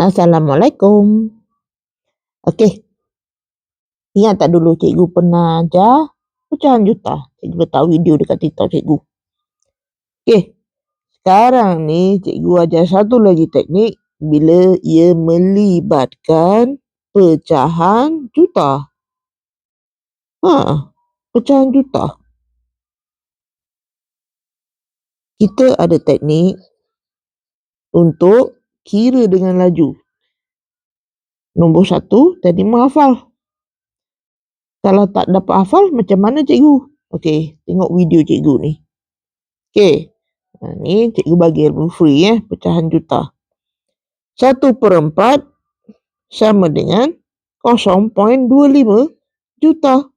Assalamualaikum. Okey. Ingat tak dulu cikgu pernah ajar pecahan juta? Cikgu letak video dekat TikTok cikgu. Okey. Sekarang ni cikgu ajar satu lagi teknik bila ia melibatkan pecahan juta. Ha, pecahan juta. Kita ada teknik untuk kira dengan laju. Nombor satu, tadi menghafal. Kalau tak dapat hafal, macam mana cikgu? Okey, tengok video cikgu ni. Okey, ha, ni cikgu bagi ilmu free ya, pecahan juta. Satu per empat sama dengan 0.25 juta.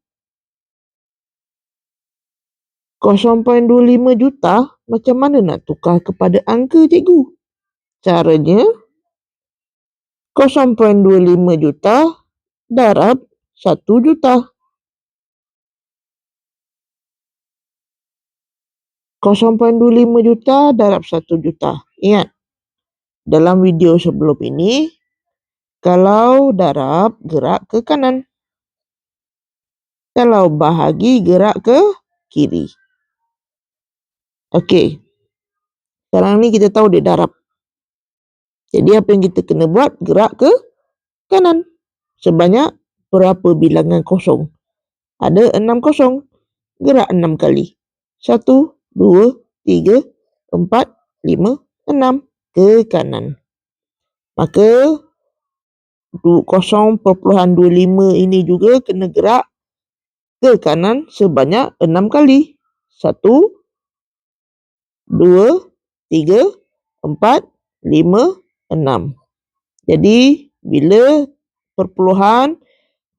0.25 juta, macam mana nak tukar kepada angka cikgu? Caranya 0.25 juta darab 1 juta. 0.25 juta darab 1 juta. Ingat, dalam video sebelum ini, kalau darab gerak ke kanan. Kalau bahagi gerak ke kiri. Okey. Sekarang ni kita tahu dia darab. Jadi apa yang kita kena buat? Gerak ke kanan. Sebanyak berapa bilangan kosong? Ada enam kosong. Gerak enam kali. Satu, dua, tiga, empat, lima, enam. Ke kanan. Maka 0.25 ini juga kena gerak ke kanan sebanyak enam kali. Satu, dua, tiga, empat, lima, enam. Jadi, bila perpuluhan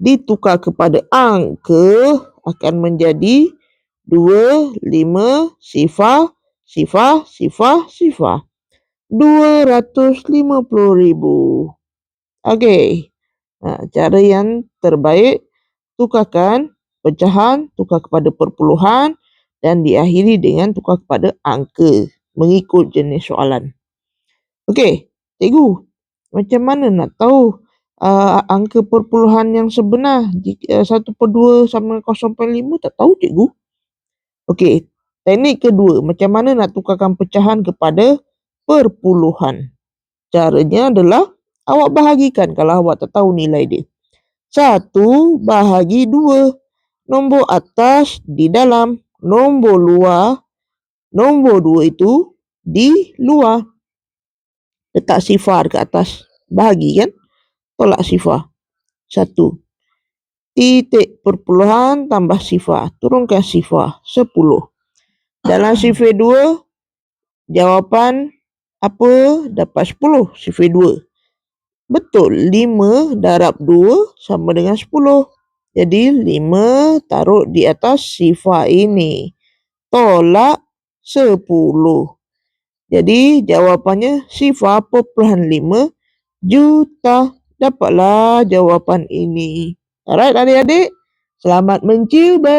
ditukar kepada angka akan menjadi dua, lima, sifar, sifar, sifar, sifar. Dua ratus lima puluh ribu. Okey. Ha, cara yang terbaik, tukarkan pecahan, tukar kepada perpuluhan dan diakhiri dengan tukar kepada angka mengikut jenis soalan. Okey, cikgu, macam mana nak tahu uh, angka perpuluhan yang sebenar? Uh, 1 per 2 sama 0.5 tak tahu cikgu. Okey, teknik kedua, macam mana nak tukarkan pecahan kepada perpuluhan? Caranya adalah awak bahagikan kalau awak tak tahu nilai dia. Satu bahagi dua. Nombor atas di dalam. Nombor luar. Nombor dua itu di luar letak sifar ke atas bahagi kan? Tolak sifar. Satu. Titik perpuluhan tambah sifar. Turunkan sifar. Sepuluh. Dalam sifar dua jawapan apa? Dapat sepuluh. Sifar dua. Betul. Lima darab dua sama dengan sepuluh. Jadi lima taruh di atas sifar ini. Tolak sepuluh jadi jawapannya sifar perpuluhan lima juta. Dapatlah jawapan ini. Alright adik-adik. Selamat mencuba.